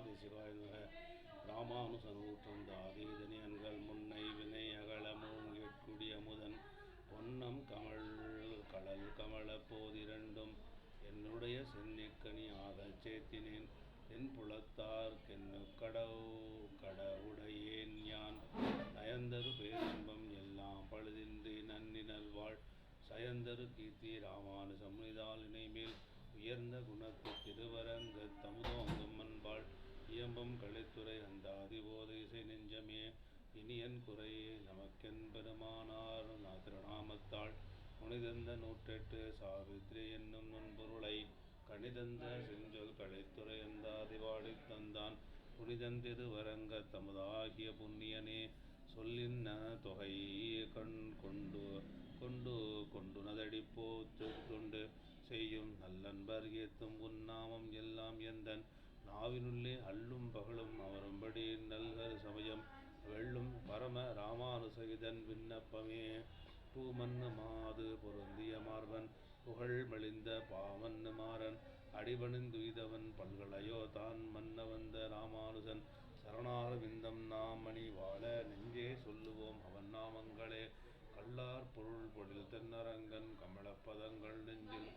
ஆதி நமதிசிவாய ராமானுசன் ஊற்றந்த ஆதீதனியன்கள் முன்னை வினை அகலமும் எட்குடி அமுதன் பொன்னம் கமல் கடல் கமல போதிரண்டும் என்னுடைய சென்னிக்கனி ஆகச் சேர்த்தினேன் தென்புலத்தார் கென்னு கடவு கடவுடையேன் யான். நயந்தரு பேரின்பம் எல்லாம் பழுதின்றி நன்னினல் வாழ். சயந்தரு கீர்த்தி ராமானுசம் நிதால் இணைமேல் உயர்ந்த குணத்து திருவரங்க தமுதோம். இயம்பம் கலித்துறை அந்த போத இசை நெஞ்சமே இனியன் குறையே நமக்கென் பெருமானார் திருநாமத்தாள் முனிதந்த நூற்றெட்டு சாவித்ரி என்னும் நுண்பொருளை கணிதந்த செஞ்சொல் கலித்துறை அந்த பாடித் தந்தான். புனிதந்திரு வரங்க தமதாகிய புண்ணியனே சொல்லின்ன தொகை கண் கொண்டு கொண்டு கொண்டுனதடி போத்து ஆவினுள்ளே அல்லும் பகலும் அவரும்படி நல்கரு சமயம் வெள்ளும் பரம ராமானுசகிதன் விண்ணப்பமே. பூமன்னு மாது பொருந்திய மார்பன் புகழ் மலிந்த பாமன்னு மாறன் அடிபணிந்துய்தவன் பல்களையோ தான் மன்ன வந்த ராமானுசன். சரணார் விந்தம் நாமணி வாழ நெஞ்சே சொல்லுவோம் அவன் நாமங்களே. கல்லார் பொருள் பொழில் தென்னரங்கன் கமலப்பதங்கள் நெஞ்சில்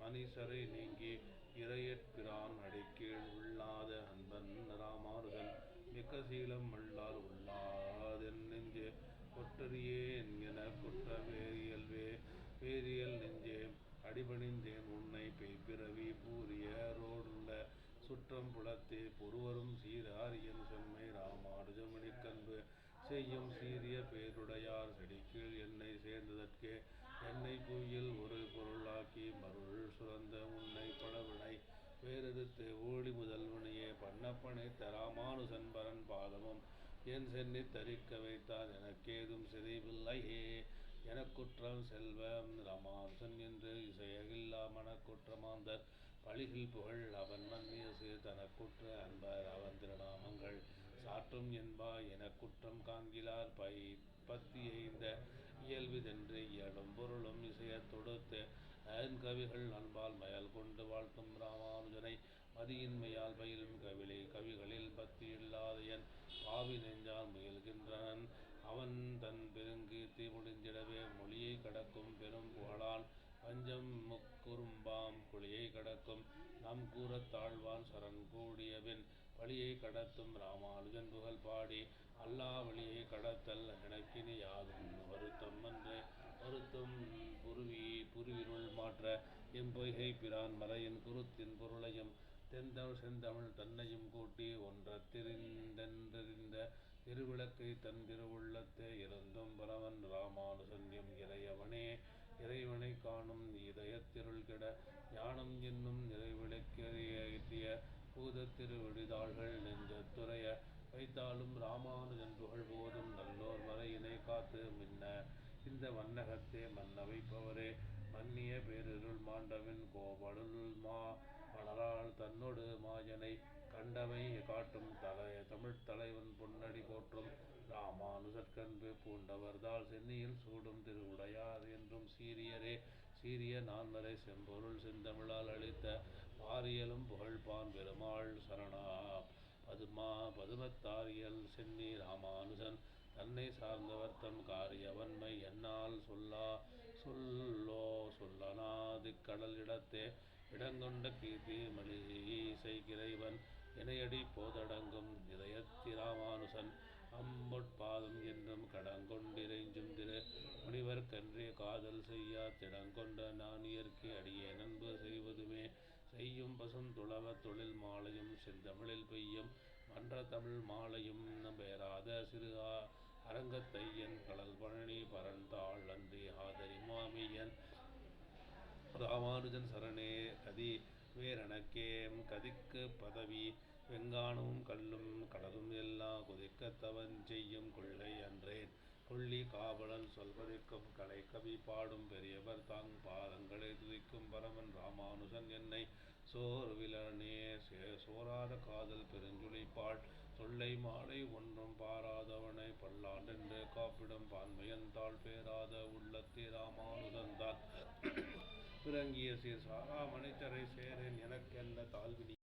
மனிசரை நீங்கி இறையற்பிரான் அடிக்கீழ் உள்ளாத அன்பன் ராமானுகன் மிக்க சீலம் உள்ளார் உள்ளாதென் நெஞ்சே. கொட்டறியேன் என்கிற குற்ற வேரியல்வே வேரியல் நெஞ்சே. அடிபணிந்தேன் உன்னை பெய்பிறவி பூரியரோடுள்ள சுற்றம் புலத்தே. பொறுவரும் சீராரியன் செம்மை ராமானுஜமணிக்கன்பு. செய்யும் சீரிய பேருடையார் செடிக்கீழ் என்னை சேர்ந்ததற்கே. என்னை புவியில் ஒரு பொருளாக்கி மருள் சுரந்த உன்னை படவினை வேறெடுத்து ஊழி முதல்வனையே பண்ணப்பனை தராமானுசன் பரன் பாதமும் என் சென்னி தரிக்க வைத்தார். எனக்கேதும் சிதைவில்லையே. எனக்குற்றம் செல்வம் ரமாம்சன் என்று இசையகில்லா மனக்குற்றமாந்தர். பழிகில் புகழ் அவன் மன்னியசு தனக்குற்ற அன்பர் அவன் திருநாமங்கள் சாற்றும் என்பா எனக்குற்றம் காண்கிலார் பை பத்தியைந்த இயல்பிதென்று இயலும் பொருளும் இசையத் தொடுத்து கவிகள் அன்பால் மயல் கொண்டு வாழ்த்தும் ராமானுஜனை. மதியின்மையால் பயிலும் கவிழை கவிகளில் பக்தி இல்லாத என் பாவி நெஞ்சால் முயல்கின்றனன். அவன் தன் பெருங்கீர்த்தி முடிந்திடவே மொழியை கடக்கும் பெரும் புகழான் பஞ்சம் முக்குறும்பாம் குழியை கடக்கும். நம் கூறத் தாழ்வான் சரண் கூடியபின் பழியை கடத்தும் ராமானுஜன் புகழ் பாடி அல்லா வழியை கடத்தல் எனக்கினி யாதும். வருத்தம் என்றே வருத்தம் புருவி புரிவிருள் மாற்ற எம்பொய்கை பிரான் மறையின் குருத்தின் பொருளையும் தெந்தமிழ் செந்தமிழ் தன்னையும் கூட்டி ஒன்ற திரிந்தென்றறிந்த திருவிளக்கை தன் திருவுள்ளத்தே இருந்தும் பரவன் ராமானுசந்தியம் இறையவனே. இறைவனை காணும் இதயத்திருள் கிட ஞானம் என்னும் நிறைவிளக்கேற்றிய பூதத் திருவிடிதாள்கள் வைத்தாலும் ராமானுஜன் புகழ் போதும் நல்லோர் மறையினை காத்து மின்ன. இந்த வண்ணகத்தே மன்ன வைப்பவரே மன்னிய பேரிருள் மாண்டவின் கோவலுள் மா மணலால் தன்னொடு மாயனை கண்டமை காட்டும் தலை தமிழ்த் தலைவன் பொன்னடி போற்றும் ராமானுசற்கன்பு பூண்டவர்தால் சென்னியில் சூடும் திருவுடையார் என்றும் சீரியரே சீரிய நான்மறை செம்பொருள் செந்தமிழால் அளித்த பாரியலும் புகழ்பான் பெருமாள் சரணா. பதுமா பதுமத்தாரியல் சென்னி ராமானுஜன். தன்னை சார்ந்தவர் தம் காரியவன்மை என்னால் சொல்லா சொல்லோ சொல்லனாதிக்கடல் இடத்தே. இடங்கொண்ட கீர்த்தி மலிசை கிரைவன் இணையடி போதடங்கும் இதயத்திராமானுசன் அம்பொட்பாதம் என்றும் கடங்கொண்டிரைஞ்சும் திரு முனிவர்க்கன்றே காதல் செய்யா திடங்கொண்ட நான் இயற்கை அடியே நண்பு செய்வதுமே. செய்யும் பசும் துளவ தொழில் மாலையும் செந்தமிழில் பெய்யும். மன்ற தமிழ் மாலையும் பேராத சிறு அரங்கத்தையன் கடல் பழனி பரந்தாள் அன்றி ஆதரி மாமியன். ராமானுஜன் சரணே கதி வேரணக்கே கதிக்கு பதவி வெங்கானமும் கல்லும் கடலும் எல்லாம் குதிக்கத்தவன் செய்யும் கொள்ளை அன்றேன். கொள்ளி காவலன் சொல்வதற்கும் கலை கவி பாடும் பெரியவர் தாங் பாதங்களை துதிக்கும் பரமன் ராமானுஜன் என்னை சோர்விலனே சோராத காதல் பெருஞ்சுழிப்பாள் தொல்லை மாலை ஒன்றும் பாராதவனை பல்லாண்டென்று காப்பிடும் பான்மையந்தாள் பேராத உள்ளத்தே ராமானுதந்தான் பிறங்கிய சீர் சாரா மனிதரை சேரேன் எனக்கென்ன தாழ்வினி